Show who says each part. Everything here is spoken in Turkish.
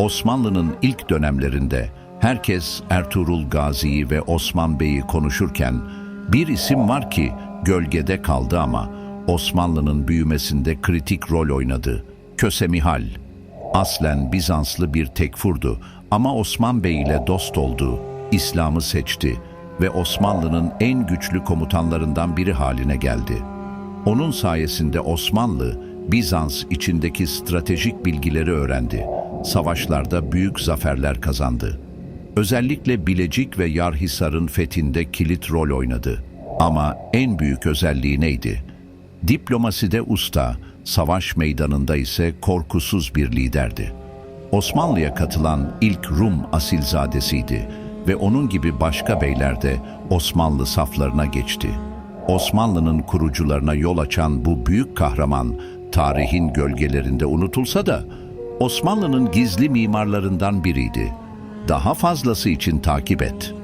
Speaker 1: Osmanlı'nın ilk dönemlerinde herkes Ertuğrul Gazi'yi ve Osman Bey'i konuşurken bir isim var ki gölgede kaldı ama Osmanlı'nın büyümesinde kritik rol oynadı. Köse Mihal. Aslen Bizanslı bir tekfurdu ama Osman Bey ile dost oldu, İslam'ı seçti ve Osmanlı'nın en güçlü komutanlarından biri haline geldi. Onun sayesinde Osmanlı, Bizans içindeki stratejik bilgileri öğrendi. Savaşlarda büyük zaferler kazandı. Özellikle Bilecik ve Yarhisar'ın fethinde kilit rol oynadı. Ama en büyük özelliği neydi? Diplomaside usta, savaş meydanında ise korkusuz bir liderdi. Osmanlı'ya katılan ilk Rum asilzadesiydi ve onun gibi başka beyler de Osmanlı saflarına geçti. Osmanlı'nın kurucularına yol açan bu büyük kahraman tarihin gölgelerinde unutulsa da Osmanlı'nın gizli mimarlarından biriydi. Daha fazlası için takip et.